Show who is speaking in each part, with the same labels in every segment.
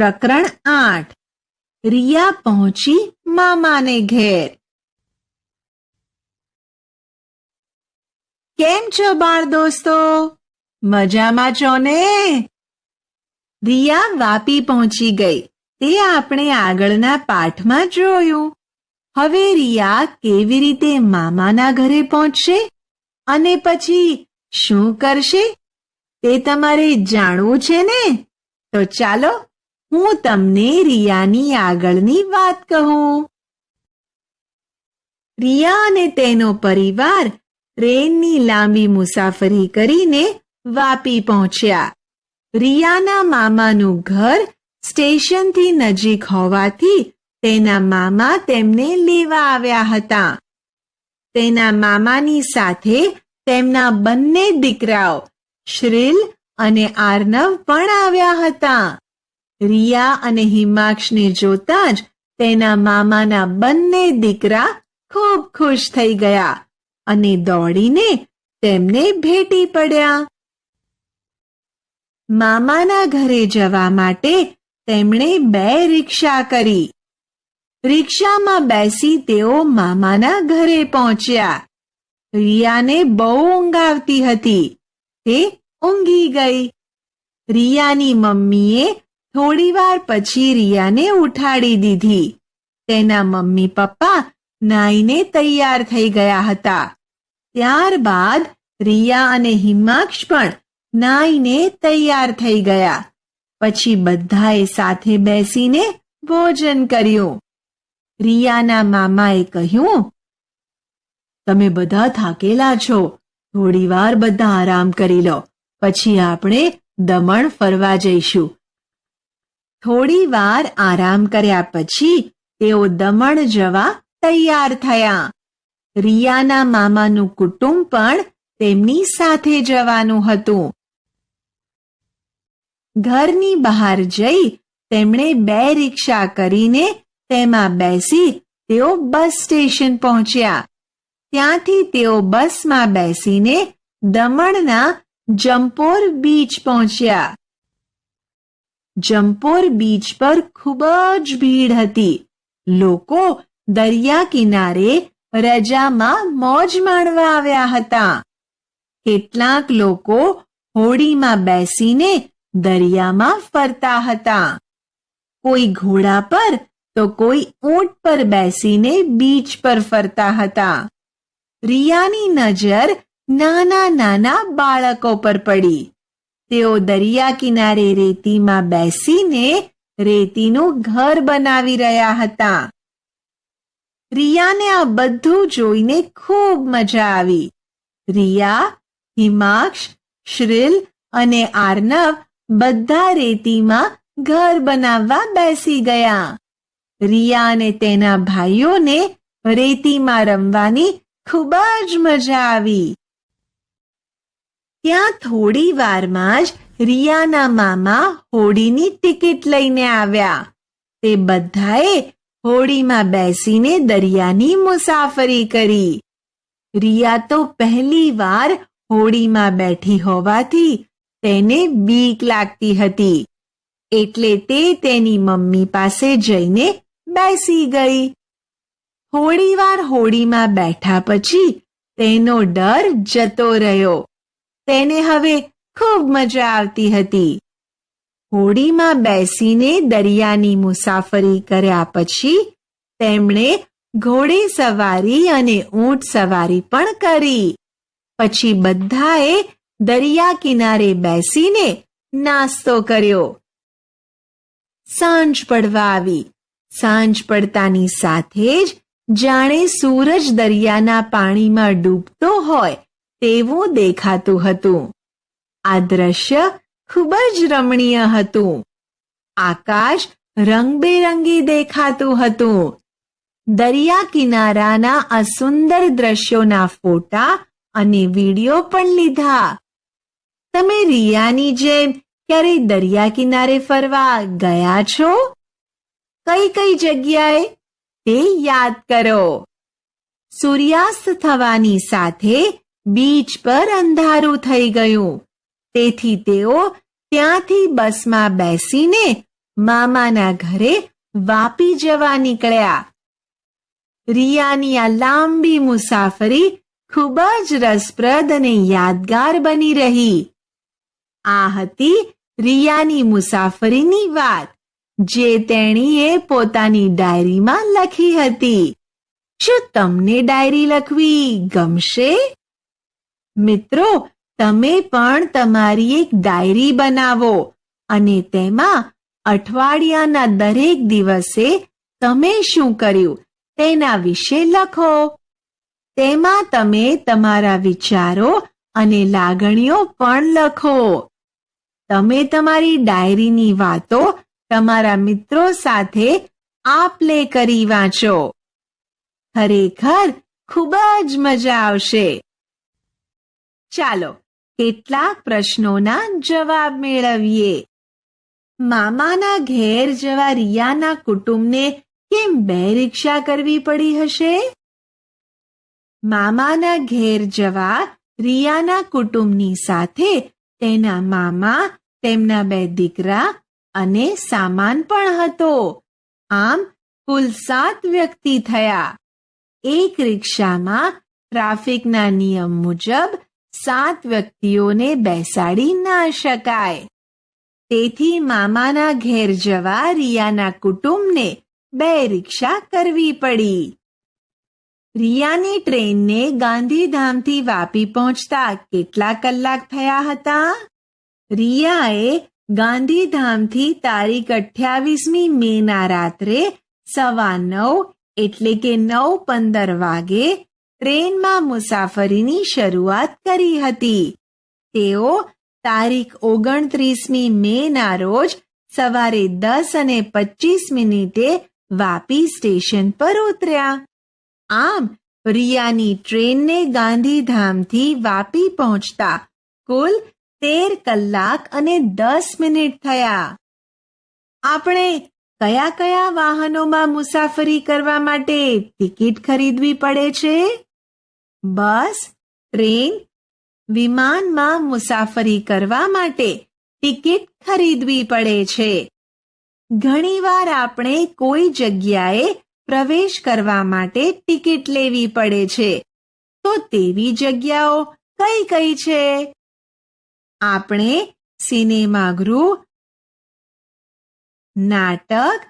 Speaker 1: પ્રકરણ આઠ. રિયા પહોંચી મામાને ઘેર. કેમ છો બાળ દોસ્તો? મજામાં છો ને? રિયા વાપી પહોંચી ગઈ. તે આપણે આગળના પાઠમાં જોયું. હવે રિયા કેવી રીતે મામાના ઘરે પહોંચશે? અને પછી શું કરશે? તે તમારે જાણવું છે ને? તો ચાલો હું તમને રિયાની આગળની વાત કહું. રિયા અને તેનો પરિવાર ટ્રેનની લાંબી મુસાફરી કરીને વાપી પહોંચ્યા. રિયાના મામાનું ઘર સ્ટેશનથી નજીક હોવાથી તેના મામા તેમને લેવા આવ્યા હતા. તેના મામાની સાથે તેમના બંને દીકરાઓ શ્રીલ અને આર્નવ પણ આવ્યા હતા. રિયા અને હિમાક્ષને જોતા જ તેના મામાના બંને દીકરા ખૂબ ખુશ થઈ ગયા અને દોડીને તેમને ભેટી પડ્યા. મામાના ઘરે જવા માટે તેમણે બે રિક્ષા કરી. રિક્ષામાં બેસી તેઓ મામાના ઘરે પહોંચ્યા. રિયાને બહુ ઊંઘ આવતી હતી. તે ઊંઘી ગઈ. રિયાની મમ્મીએ થોડીવાર પછી રિયાને ઉઠાડી દીધી. તેના મમ્મી પપ્પા નાઈને તૈયાર થઈ ગયા હતા. ત્યારબાદ રિયા અને હિમાક્ષ પણ નાઈને તૈયાર થઈ ગયા. પછી બધાએ સાથે બેસીને ભોજન કર્યું. રિયાના મામાએ કહ્યું, તમે બધા થાકેલા છો. થોડીવાર બધા આરામ કરી લો. પછી આપણે દમણ ફરવા જઈશું. થોડી વાર આરામ કર્યા પછી તેઓ દમણ જવા તૈયાર થયા. રિયાના મામાનું કુટુંબ પણ તેમની સાથે જવાનું હતું. ઘરની બહાર જઈ તેમણે બે રિક્ષા કરીને તેમાં બેસી તેઓ બસ સ્ટેશન પહોંચ્યા. ત્યાંથી તેઓ બસમાં બેસીને દમણના જમ્પોર બીચ પહોંચ્યા. જમ્પોર બીચ પર ખૂબ જ ભીડ હતી. લોકો દરિયા કિનારે રજામાં મોજ માણવા આવ્યા હતા. કેટલાક લોકો હોડીમાં બેસીને દરિયામાં ફરતા હતા. કોઈ ઘોડા પર તો કોઈ ઊંટ પર બેસીને બીચ પર ફરતા હતા. રિયાની નજર નાના નાના બાળકો પર પડી. તેઓ દરિયા કિનારે રેતીમાં બેસીને રેતીનું ઘર બનાવી રહ્યા હતા. રિયાને આ બધું જોઈને ખૂબ મજા આવી. રિયા હિમાક્ષ શ્રીલ અને આર્નવ બધા રેતીમાં ઘર બનાવવા બેસી ગયા. રિયા અને તેના ભાઈઓને રેતીમાં રમવાની ખૂબ જ મજા આવી. ત્યાં થોડી વારમાં જ રિયાના મામા હોડીની ટિકિટ લઈને આવ્યા. તે બધાએ હોડીમાં બેસીને દરિયાની મુસાફરી કરી. રિયા તો પહેલી વાર હોડીમાં બેઠી હોવાથી તેને બીક લાગતી હતી. એટલે તે તેની મમ્મી પાસે જઈને બેસી ગઈ. થોડીવાર હોડીમાં બેઠા પછી તેનો ડર જતો રહ્યો. તેને હવે ખૂબ મજા આવતી હતી. હોડીમાં બેસીને દરિયાની મુસાફરી કર્યા પછી તેમણે ઘોડે સવારી અને ઊંટ સવારી પણ કરી. પછી બધાએ દરિયા કિનારે બેસીને નાસ્તો કર્યો. સાંજ પડવા આવી. સાંજ પડતાની સાથે જ જાણે સૂરજ દરિયાના પાણીમાં ડૂબતો હોય તેવું દેખાતું હતું. આ દ્રશ્ય ખૂબ જ રમણીય હતું. આકાશ રંગબેરંગી દેખાતું હતું. દરિયા કિનારાના આ સુંદર દ્રશ્યોના ફોટા અને વીડિયો પણ લીધા. તમે રિયાની જેમ ક્યારે દરિયા કિનારે ફરવા ગયા છો? કઈ કઈ જગ્યાએ? તે યાદ કરો. સૂર્યાસ્ત થવાની સાથે બીચ પર અંધારું થઈ ગયું. તેથી તેઓ ત્યાંથી બસમાં બેસીને મામાના ઘરે વાપી જવા નીકળ્યા. રિયાની આ લાંબી મુસાફરી ખૂબ જ રસપ્રદ અને યાદગાર બની રહી. આ હતી રિયાની મુસાફરીની વાત, જે તેણીએ પોતાની ડાયરીમાં લખી હતી. શું તમને ડાયરી લખવી ગમશે? મિત્રો, તમે પણ તમારી એક ડાયરી બનાવો અને તેમાં અઠવાડિયાના દરેક દિવસે તમે શું કર્યું તેના વિશે લખો. તેમાં તમે તમારા વિચારો અને લાગણીઓ પણ લખો. તમે તમારી ડાયરીની વાતો તમારા મિત્રો સાથે આપ લે કરી વાંચો. ખરેખર ખૂબ જ મજા આવશે. ચાલો, કેટલાક પ્રશ્નોના જવાબ મેળવીએ. મામાના ઘેર જવા રિયાના કુટુંબને કેમ બે રિક્ષા કરવી પડી હશે? મામાના ઘેર જવા રિયાના કુટુંબની સાથે તેના મામા, તેમના બે દીકરા અને સામાન પણ હતો. આમ, કુલ સાત વ્યક્તિ થયા. એક રિક્ષામાં ટ્રાફિકના નિયમ મુજબ સાત વ્યક્તિઓને બેસાડી ના શકાય. તેથી મામાના ઘેર જવા રિયાના કુટુંબને બે રિક્ષા કરવી પડી. રિયાની ટ્રેનને ગાંધીધામથી વાપી પહોંચતા કેટલા કલાક થયા હતા? રિયાએ ગાંધીધામથી તારીખ અઠ્યાવીસમી મેના રાત્રે સવા નવ એટલે કે નવ પંદર વાગે ટ્રેનમાં મુસાફરીની શરૂઆત કરી હતી. તેઓ તારીખ ઓગણત્રીસમી મેના રોજ સવારે દસ અને પચીસ મિનિટે વાપી સ્ટેશન પર ઉતર્યા. આમ, રિયાની ટ્રેનને ગાંધીધામથી વાપી પહોંચતા કુલ તેર કલાક અને દસ મિનિટ થયા. આપણે કયા કયા વાહનોમાં મુસાફરી કરવા માટે ટિકિટ ખરીદવી પડે છે? બસ, ટ્રેન, વિમાનમાં મુસાફરી કરવા માટે ટિકિટ ખરીદવી પડે છે. ઘણીવાર આપણે કોઈ જગ્યાએ પ્રવેશ કરવા માટે ટિકિટ લેવી પડે છે. તો તેવી જગ્યાઓ કઈ કઈ છે? આપણે સિનેમાગૃહ નાટક,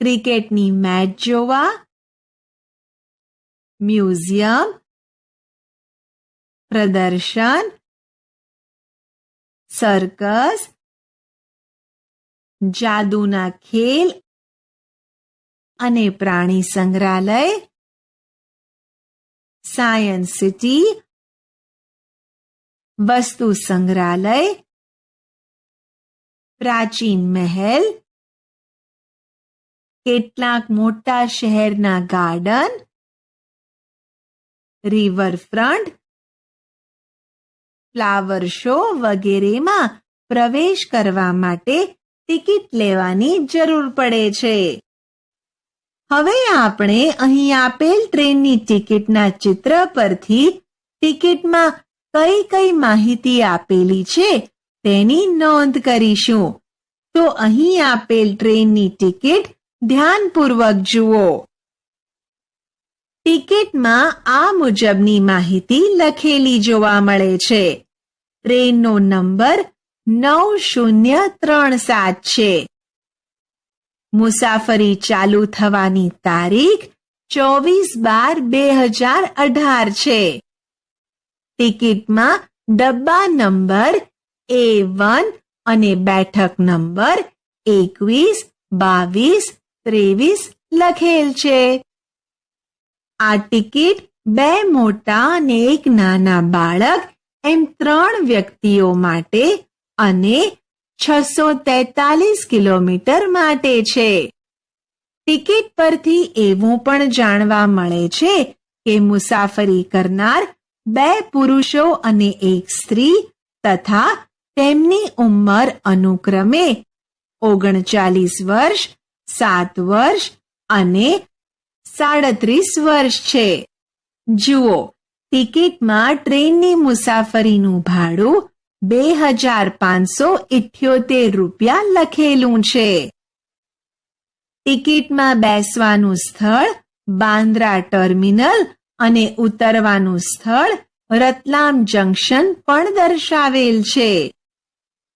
Speaker 1: ક્રિકેટની મેચ જોવા મ્યુઝિયમ પ્રદર્શન સર્કસ જાદુના ખેલ અને પ્રાણી સંગ્રહાલય સાયન્સ સિટી વસ્તુ સંગ્રહાલય પ્રાચીન મહેલ કેટલાક મોટા શહેરના ગાર્ડન રિવરફ્રન્ટ ફ્લાવર શો વગેરેમાં પ્રવેશ કરવા માટે ટિકિટ લેવાની જરૂર પડે છે. હવે આપણે અહીં આપેલ ટ્રેનની ટિકિટના ચિત્ર પરથી ટિકિટમાં કઈ કઈ માહિતી આપેલી છે તેની નોંધ કરીશું. તો અહીં આપેલ ટ્રેનની ટિકિટ ધ્યાનપૂર્વક જુઓ. ટિકિટમાં આ મુજબની માહિતી લખેલી જોવા મળે છે. ટ્રેનનો નંબર નવ શૂન્ય ત્રણ સાત છે. મુસાફરી ચાલુ થવાની તારીખ ચોવીસ બાર બે હજાર અઢાર છે. ટિકિટમાં ડબ્બા નંબર એ વન અને બેઠક નંબર એકવીસ, બાવીસ, ત્રેવીસ લખેલ છે. આ ટિકિટ બે મોટા અને એક નાના બાળક એમ ત્રણ વ્યક્તિઓ માટે અને છસો તેતાલીસ કિલોમીટર માટે છે. ટિકિટ પરથી એવું પણ જાણવા મળે છે કે મુસાફરી કરનાર બે પુરુષો અને એક સ્ત્રી તથા તેમની ઉંમર અનુક્રમે ઓગણચાલીસ વર્ષ, સાત વર્ષ અને સાડત્રીસ વર્ષ છે. જુઓ, ટિકિટમાં ટ્રેનની મુસાફરીનું ભાડું બે હજાર પાંચસો ઇઠ્યોતેર રૂપિયા લખેલું છે. ટિકિટમાં બેસવાનું સ્થળ બાંદ્રા ટર્મિનલ અને ઉતરવાનું સ્થળ રતલામ જંકશન પણ દર્શાવેલ છે.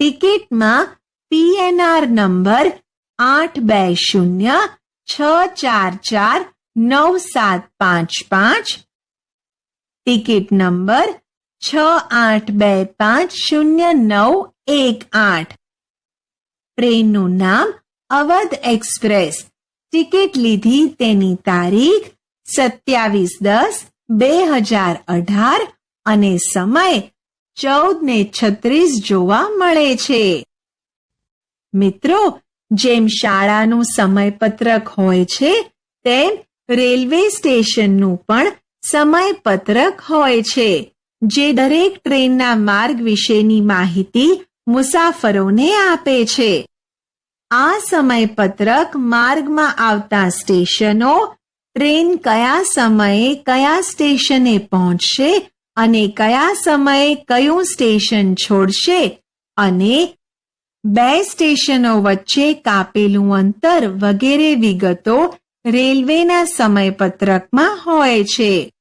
Speaker 1: ટિકિટમાં પીએનઆર નંબર આઠ બે શૂન્ય છ ચાર ચાર નવ સાત પાંચ પાંચ. ટિકિટ નંબર છ આઠ બે પાંચ શૂન્ય નવ એક આઠ. ટ્રેનનું નામ અવધ એક્સપ્રેસ ટિકિટ લીધી તેની તારીખ સત્યાવીસ દસ બે હજાર અઢાર અને સમય ચૌદ ને છત્રીસ જોવા મળે છે. મિત્રો, જેમ શાળાનું સમયપત્રક હોય છે, તેમ રેલવે સ્ટેશનનું પણ સમયપત્રક હોય છે, જે દરેક ટ્રેનના માર્ગ વિશેની માહિતી મુસાફરોને આપે છે. આ સમયપત્રક માર્ગમાં આવતા સ્ટેશનો ટ્રેન કયા સમયે કયા સ્ટેશને પહોંચશે અને કયા સમયે કયું સ્ટેશન છોડશે અને બે સ્ટેશનો વચ્ચે કાપેલું અંતર વગેરે વિગતો રેલવેના સમયપત્રકમાં હોય છે.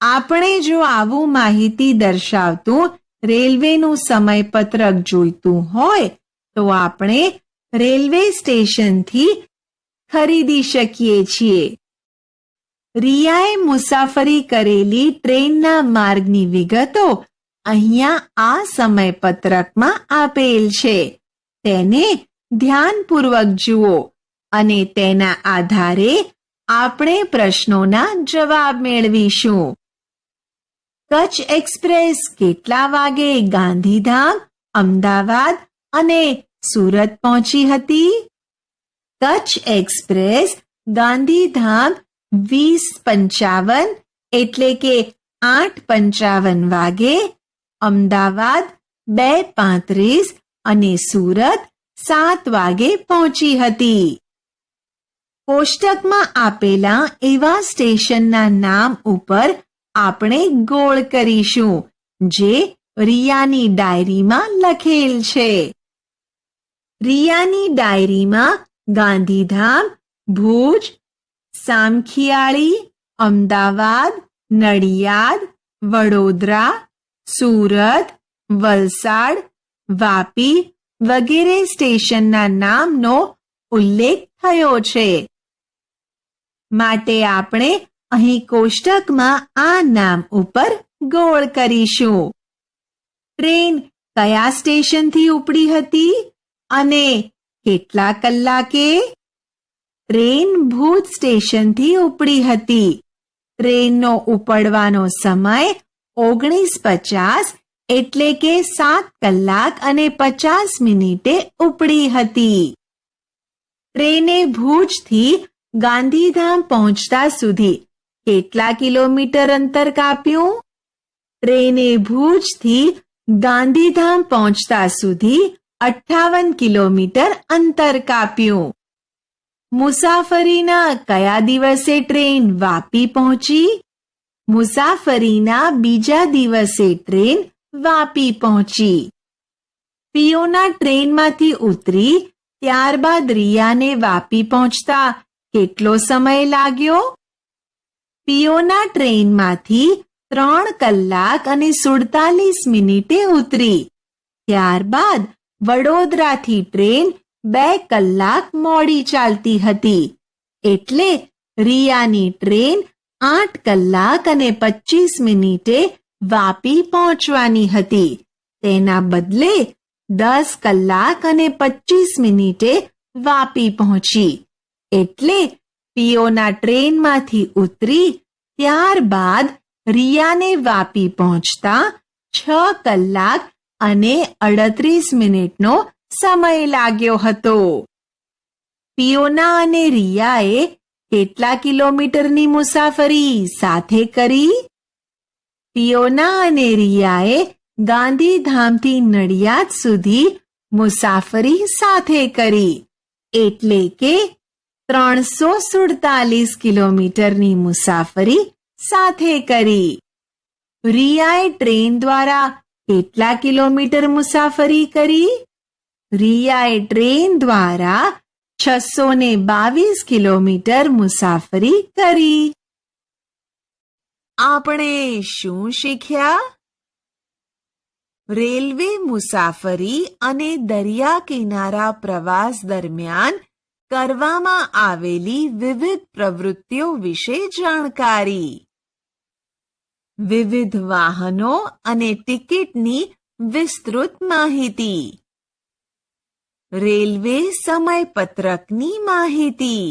Speaker 1: આપણે જો આવું માહિતી દર્શાવતું રેલવેનું સમયપત્રક જોઈતું હોય, તો આપણે રેલવે સ્ટેશનથી ખરીદી શકીએ છીએ. રિયાએ મુસાફરી કરેલી ટ્રેનના માર્ગની વિગતો અહીંયા આ સમયપત્રકમાં આપેલ છે. તેને ધ્યાનપૂર્વક જુઓ. અને તેના આધારે આપણે પ્રશ્નોના જવાબ મેળવીશું. કચ્છ એક્સપ્રેસ કેટલા વાગે ગાંધીધામ, અમદાવાદ અને સુરત પહોંચી હતી? કચ્છ એક્સપ્રેસ ગાંધીધામ વીસ પંચાવન એટલે કે આઠ પંચાવન વાગે, અમદાવાદ બે પાંત્રીસ અને સુરત સાત વાગે પહોંચી હતી. કોષ્ટકમાં આપેલા એવા સ્ટેશનના નામ ઉપર આપણે ગોળ કરીશું, જે રિયાની ડાયરીમાં લખેલ છે. રિયાની ડાયરીમાં ગાંધીધામ, ભુજ, સામખિયાળી, અમદાવાદ, નડિયાદ, વડોદરા, સુરત, વલસાડ, વાપી વગેરે સ્ટેશનના નામનો ઉલ્લેખ થયો છે. માટે આપણે અહીં કોષ્ટકમાં આ નામ ઉપર ગોળ કરીશું. ટ્રેન કયા સ્ટેશનથી ઉપડી હતી અને કેટલા કલાકે? ટ્રેન ભૂજ સ્ટેશનથી ઉપડી હતી. ટ્રેનનો ઉપડવાનો સમય ઓગણીસ પચાસ એટલે કે સાત કલાક અને પચાસ મિનિટે ઉપડી હતી. ટ્રેને ભુજથી ગાંધીધામ પહોંચતા સુધી કેટલા કિલોમીટર અંતર કાપ્યું? ટ્રેને ભુજથી ગાંધીધામ પહોંચતા સુધી અઠાવન કિલોમીટર અંતર કાપ્યું. મુસાફરીના કયા દિવસે ટ્રેન વાપી પહોંચી? મુસાફરીના બીજા દિવસે ટ્રેન વાપી પહોંચી. પિયોના ટ્રેનમાંથી ઉતરી ત્યારબાદ રિયાને વાપી પહોંચતા કેટલો સમય લાગ્યો? પિયોના ટ્રેનમાંથી ત્રણ કલાક અને સુડતાલીસ મિનિટે ઉતરી. ત્યારબાદ વડોદરાથી ટ્રેન બે કલાક મોડી ચાલતી હતી. એટલે રિયાની ટ્રેન આઠ કલાક અને પચીસ મિનિટે વાપી પહોંચવાની હતી. તેના બદલે દસ કલાક અને પચીસ મિનિટે વાપી પહોંચી. એટલે પીઓના ટ્રેનમાંથી ઉતરી ત્યારબાદ રિયાને વાપી પહોંચતા છ કલાક અને અડત્રીસ મિનિટનો સમય લાગ્યો હતો. પિયોના અને રિયાએ કેટલા કિલોમીટરની મુસાફરી સાથે કરી? પિયોના અને રિયાએ ગાંધીધામથી નડિયાદ સુધી મુસાફરી સાથે કરી. એટલે કે ત્રણસો સુડતાલીસ કિલોમીટરની મુસાફરી સાથે કરી. રિયાએ ટ્રેન દ્વારા કેટલા કિલોમીટર મુસાફરી કરી? રિયાએ ટ્રેન દ્વારા છસો ને બાવીસ કિલોમીટર મુસાફરી કરી. આપણે શું શીખ્યા? રેલવે મુસાફરી અને દરિયા કિનારા પ્રવાસ દરમિયાન કરવામાં આવેલી વિવિધ પ્રવૃત્તિઓ વિશે જાણકારી. વિવિધ વાહનો અને ટિકિટની વિસ્તૃત માહિતી. રેલવે સમયપત્રકની માહિતી.